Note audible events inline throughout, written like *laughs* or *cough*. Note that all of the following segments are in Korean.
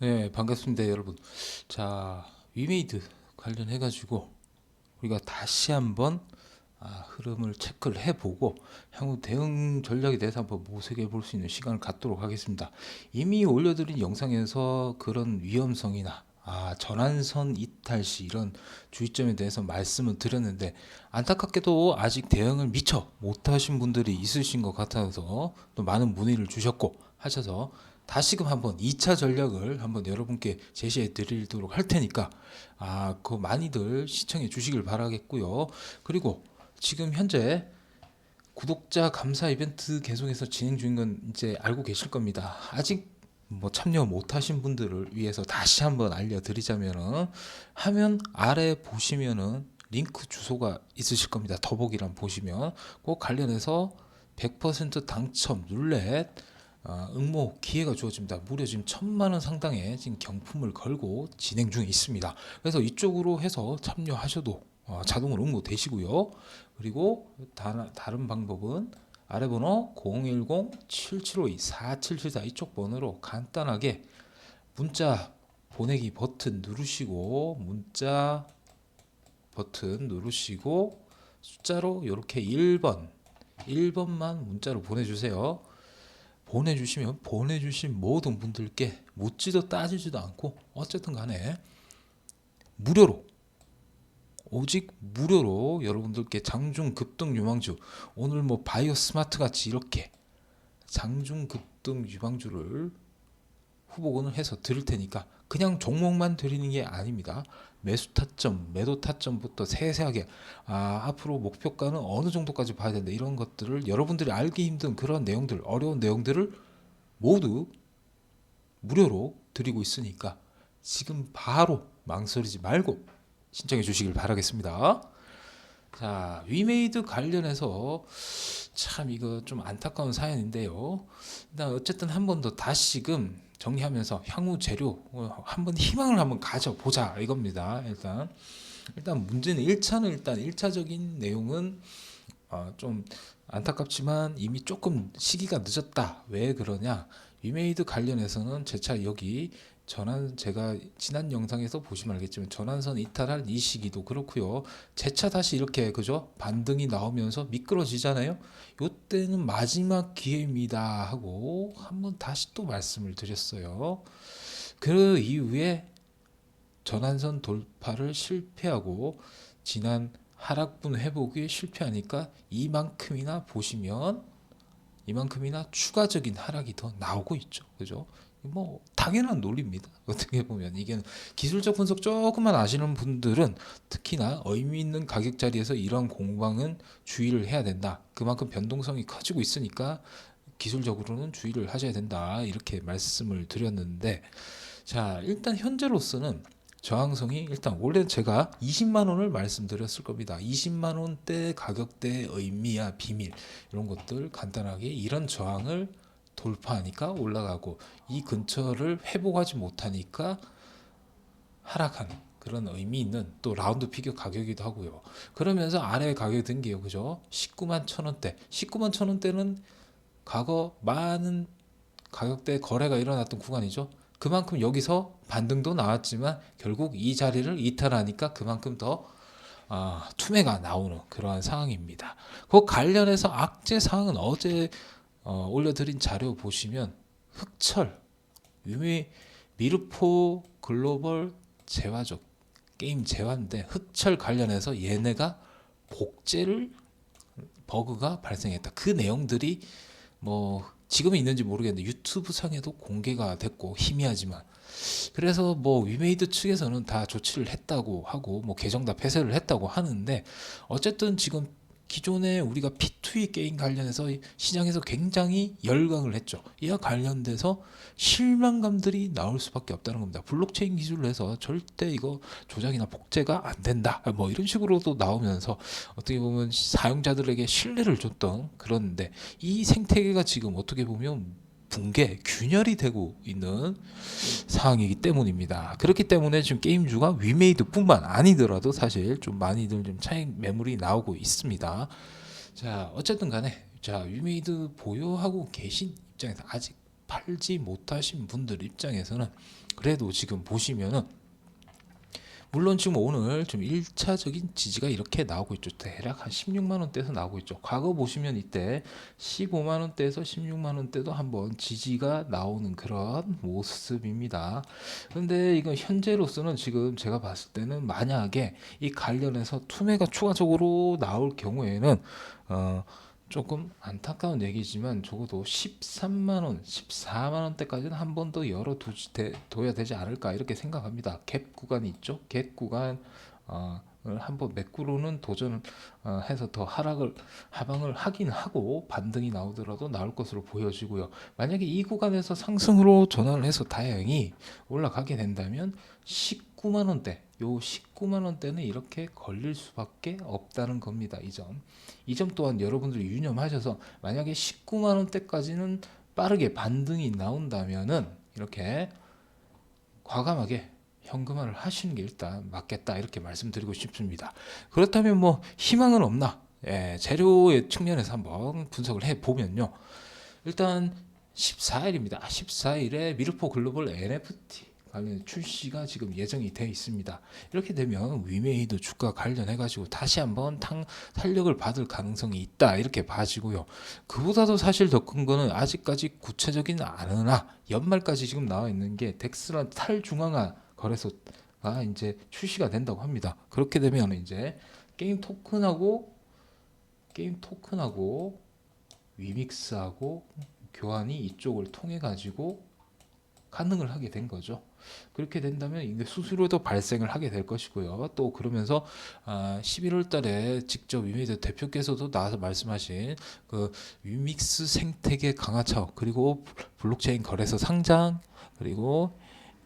네, 반갑습니다, 여러분. 자, 위메이드 관련해 가지고 우리가 다시 한번 아, 흐름을 체크를 해보고 향후 대응 전략에 대해서 한번 모색해 볼 수 있는 시간을 갖도록 하겠습니다. 이미 올려드린 영상에서 그런 위험성이나 아, 전환선 이탈 시 이런 주의점에 대해서 말씀을 드렸는데 안타깝게도 아직 대응을 미처 못하신 분들이 있으신 것 같아서 또 많은 문의를 주셨고 하셔서 다시금 한번 2차 전략을 한번 여러분께 제시해 드리도록 할 테니까 아, 그 많이들 시청해 주시길 바라겠고요. 그리고 지금 현재 구독자 감사 이벤트 계속해서 진행 중인 건 이제 알고 계실 겁니다. 아직 뭐 참여 못하신 분들을 위해서 다시 한번 알려드리자면은 화면 아래 보시면은 링크 주소가 있으실 겁니다. 더보기란 보시면 꼭 관련해서 100% 당첨 룰렛 어, 응모 기회가 주어집니다. 무려 지금 천만 원 상당의 지금 경품을 걸고 진행 중에 있습니다. 그래서 이쪽으로 해서 참여하셔도 어, 자동으로 응모 되시고요. 그리고 다, 다른 방법은 아래 번호 010-7752-4774 이쪽 번호로 간단하게 문자 보내기 버튼 누르시고 문자 버튼 누르시고 숫자로 이렇게 1번 1번만 문자로 보내주세요. 보내주시면 보내주신 모든 분들께 묻지도 따지지도 않고 어쨌든 간에 무료로 오직 무료로 여러분들께 장중 급등 유망주 오늘 뭐 바이오 스마트 같이 이렇게 장중 급등 유망주를 후보군을 해서 드릴 테니까 그냥 종목만 드리는 게 아닙니다. 매수 타점, 매도 타점부터 세세하게 아, 앞으로 목표가는 어느 정도까지 봐야 된다 이런 것들을 여러분들이 알기 힘든 그런 내용들, 어려운 내용들을 모두 무료로 드리고 있으니까 지금 바로 망설이지 말고 신청해 주시길 바라겠습니다. 자, 위메이드 관련해서 참 이거 좀 안타까운 사연인데요. 일단 어쨌든 한 번 더 다시금 정리하면서 향후 재료 어, 한번 희망을 한번 가져보자 이겁니다. 일단 일단 문제는 1차는 일단 1차적인 내용은 어, 좀 안타깝지만 이미 조금 시기가 늦었다. 왜 그러냐? 위메이드 관련해서는 제차 여기 전환 제가 지난 영상에서 보시면 알겠지만 전환선 이탈할 이 시기도 그렇고요. 재차 다시 이렇게 그죠 반등이 나오면서 미끄러지잖아요. 요때는 마지막 기회입니다 하고 한번 다시 또 말씀을 드렸어요. 그 이후에 전환선 돌파를 실패하고 지난 하락분 회복이 실패하니까 이만큼이나 보시면 이만큼이나 추가적인 하락이 더 나오고 있죠. 그죠? 뭐 당연한 논리입니다. *laughs* 어떻게 보면 이게 기술적 분석 조금만 아시는 분들은 특히나 의미 있는 가격 자리에서 이러한 공방은 주의를 해야 된다. 그만큼 변동성이 커지고 있으니까 기술적으로는 주의를 하셔야 된다. 이렇게 말씀을 드렸는데 자 일단 현재로서는 저항성이 일단 원래 제가 20만 원을 말씀드렸을 겁니다. 20만 원대 가격대의 의미야 비밀 이런 것들 간단하게 이런 저항을 돌파하니까 올라가고 이 근처를 회복하지 못하니까 하락하는 그런 의미 있는 또 라운드 피겨 가격이기도 하고요. 그러면서 아래 가격이 든게요. 그죠? 19만 천 원대. 19만 천 원대는 과거 많은 가격대 거래가 일어났던 구간이죠. 그만큼 여기서 반등도 나왔지만 결국 이 자리를 이탈하니까 그만큼 더 아, 투매가 나오는 그러한 상황입니다. 그 관련해서 악재 사항은 어제 어, 올려드린 자료 보시면 흑철, 유미 미르포 글로벌 재화적 게임 재화인데 흑철 관련해서 얘네가 복제를 버그가 발생했다. 그 내용들이 뭐 지금은 있는지 모르겠는데 유튜브 상에도 공개가 됐고 희미하지만 그래서 뭐 위메이드 측에서는 다 조치를 했다고 하고 뭐 계정 다 폐쇄를 했다고 하는데 어쨌든 지금 기존에 우리가 P2E 게임 관련해서 시장에서 굉장히 열광을 했죠. 이와 관련돼서 실망감들이 나올 수밖에 없다는 겁니다. 블록체인 기술을 해서 절대 이거 조작이나 복제가 안 된다. 뭐 이런 식으로도 나오면서 어떻게 보면 사용자들에게 신뢰를 줬던 그런데 이 생태계가 지금 어떻게 보면 붕괴, 균열이 되고 있는 상황이기 때문입니다. 그렇기 때문에 지금 게임주가 위메이드뿐만 아니더라도 사실 좀 많이들 좀 차익 매물이 나오고 있습니다. 자, 어쨌든 간에 자, 위메이드 보유하고 계신 입장에서 아직 팔지 못하신 분들 입장에서는 그래도 지금 보시면은 물론 지금 오늘 좀 1차적인 지지가 이렇게 나오고 있죠. 대략 한 16만 원대에서 나오고 있죠. 과거 보시면 이때 15만 원대에서 16만 원대도 한번 지지가 나오는 그런 모습입니다. 근데 이건 현재로서는 지금 제가 봤을 때는 만약에 이 관련해서 투매가 추가적으로 나올 경우에는 어 조금 안타까운 얘기지만 적어도 13만 원, 14만 원대까지는 한 번 더 열어 둬야 되지 않을까 이렇게 생각합니다. 갭 구간이 있죠. 갭 구간 어, 을 한번 매꾸로는 도전을 어, 해서 더 하락을 하방을 하긴 하고 반등이 나오더라도 나올 것으로 보여지고요. 만약에 이 구간에서 상승으로 전환을 해서 다행히 올라가게 된다면 19만 원대, 요 19만 원대는 이렇게 걸릴 수밖에 없다는 겁니다. 이 점. 이 점 또한 여러분들이 유념하셔서 만약에 19만 원대까지는 빠르게 반등이 나온다면은 이렇게 과감하게 현금화를 하시는 게 일단 맞겠다 이렇게 말씀드리고 싶습니다. 그렇다면 뭐 희망은 없나? 예, 재료의 측면에서 한번 분석을 해 보면요. 일단 14일입니다. 14일에 미르포 글로벌 NFT 관련 출시가 지금 예정이 되어 있습니다. 이렇게 되면 위메이드 주가 관련해 가지고 다시 한번 탕 탄력을 받을 가능성이 있다 이렇게 봐지고요. 그보다도 사실 더 큰 거는 아직까지 구체적인 않으나 연말까지 지금 나와 있는 게 덱스란 탈중앙화 거래소가 이제 출시가 된다고 합니다. 그렇게 되면 이제 게임 토큰하고 게임 토큰하고 위믹스하고 교환이 이쪽을 통해 가지고 가능을 하게 된 거죠. 그렇게 된다면 이게 수수료도 발생을 하게 될 것이고요. 또 그러면서 아, 11월 달에 직접 위메이드 대표께서도 나와서 말씀하신 그 위믹스 생태계 강화 차원 그리고 블록체인 거래소 상장 그리고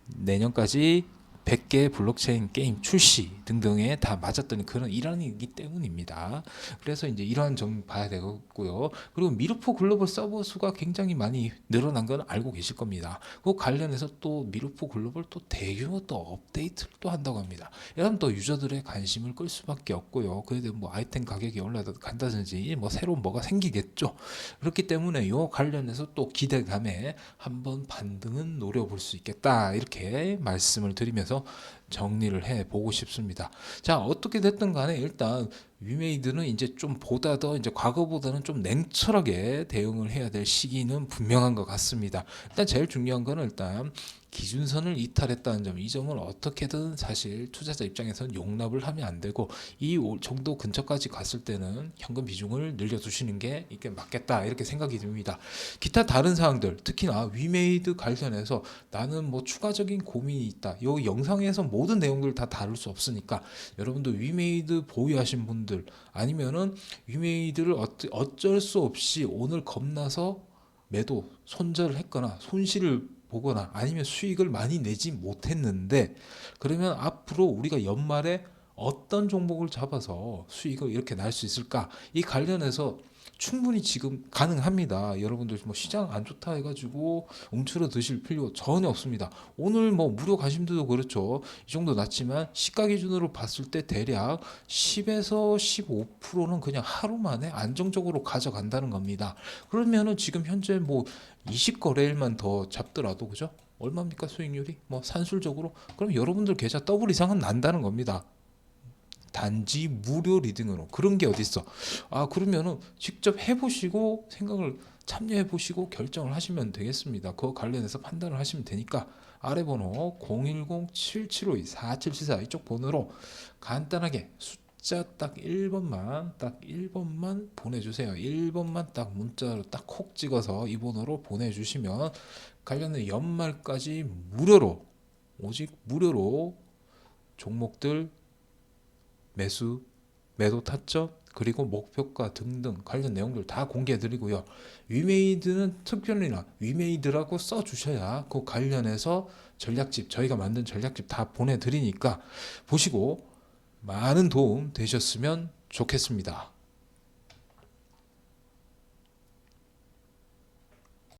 내년까지 100개 블록체인 게임 출시 등등에 다 맞았던 그런 일환이기 때문입니다. 그래서 이제 이러한 점 봐야 되겠고요. 그리고 미르포 글로벌 서버 수가 굉장히 많이 늘어난 건 알고 계실 겁니다. 그 관련해서 또 미르포 글로벌 또 대규모 또 업데이트를 또 한다고 합니다. 이러면 또 유저들의 관심을 끌 수밖에 없고요. 그래도 뭐 아이템 가격이 올라간다든지 뭐 새로운 뭐가 생기겠죠. 그렇기 때문에 요 관련해서 또 기대감에 한번 반등은 노려볼 수 있겠다 이렇게 말씀을 드리면서 eso, 정리를 해 보고 싶습니다. 자 어떻게 됐든 간에 일단 위메이드는 이제 좀 보다 더 이제 과거보다는 좀 냉철하게 대응을 해야 될 시기는 분명한 것 같습니다. 일단 제일 중요한 거는 일단 기준선을 이탈했다는 점, 이 점을 어떻게든 사실 투자자 입장에서는 용납을 하면 안 되고 이 정도 근처까지 갔을 때는 현금 비중을 늘려두시는 게 이게 맞겠다 이렇게 생각이 듭니다. 기타 다른 사항들, 특히나 위메이드 관련해서 나는 뭐 추가적인 고민이 있다. 이 영상에서 모든 내용들을 다 다룰 수 없으니까 여러분들 위메이드 보유하신 분들 아니면은 위메이드를 어쩔 수 없이 오늘 겁나서 매도 손절을 했거나 손실을 보거나 아니면 수익을 많이 내지 못했는데 그러면 앞으로 우리가 연말에 어떤 종목을 잡아서 수익을 이렇게 날 수 있을까? 이 관련해서 충분히 지금 가능합니다. 여러분들 뭐 시장 안 좋다 해가지고 움츠러 드실 필요 전혀 없습니다. 오늘 뭐 무료 가심들도 그렇죠. 이 정도 낮지만 시가 기준으로 봤을 때 대략 10에서 15%는 그냥 하루 만에 안정적으로 가져간다는 겁니다. 그러면은 지금 현재 뭐 20거래일만 더 잡더라도 그죠? 얼마입니까 수익률이? 뭐 산술적으로 그럼 여러분들 계좌 더블 이상은 난다는 겁니다. 단지 무료 리딩으로. 그런 게 어딨어. 아 그러면은 직접 해보시고 생각을 참여해 보시고 결정을 하시면 되겠습니다. 그거 관련해서 판단을 하시면 되니까 아래 번호 010-7752-4774 이쪽 번호로 간단하게 숫자 딱 1번만 딱 1번만 보내주세요. 1번만 딱 문자로 딱 콕 찍어서 이 번호로 보내주시면 관련된 연말까지 무료로 오직 무료로 종목들 매수, 매도 타점, 그리고 목표가 등등 관련 내용들 다 공개해 드리고요. 위메이드는 특별히나 위메이드라고 써 주셔야 그 관련해서 전략집 저희가 만든 전략집 다 보내 드리니까 보시고 많은 도움 되셨으면 좋겠습니다.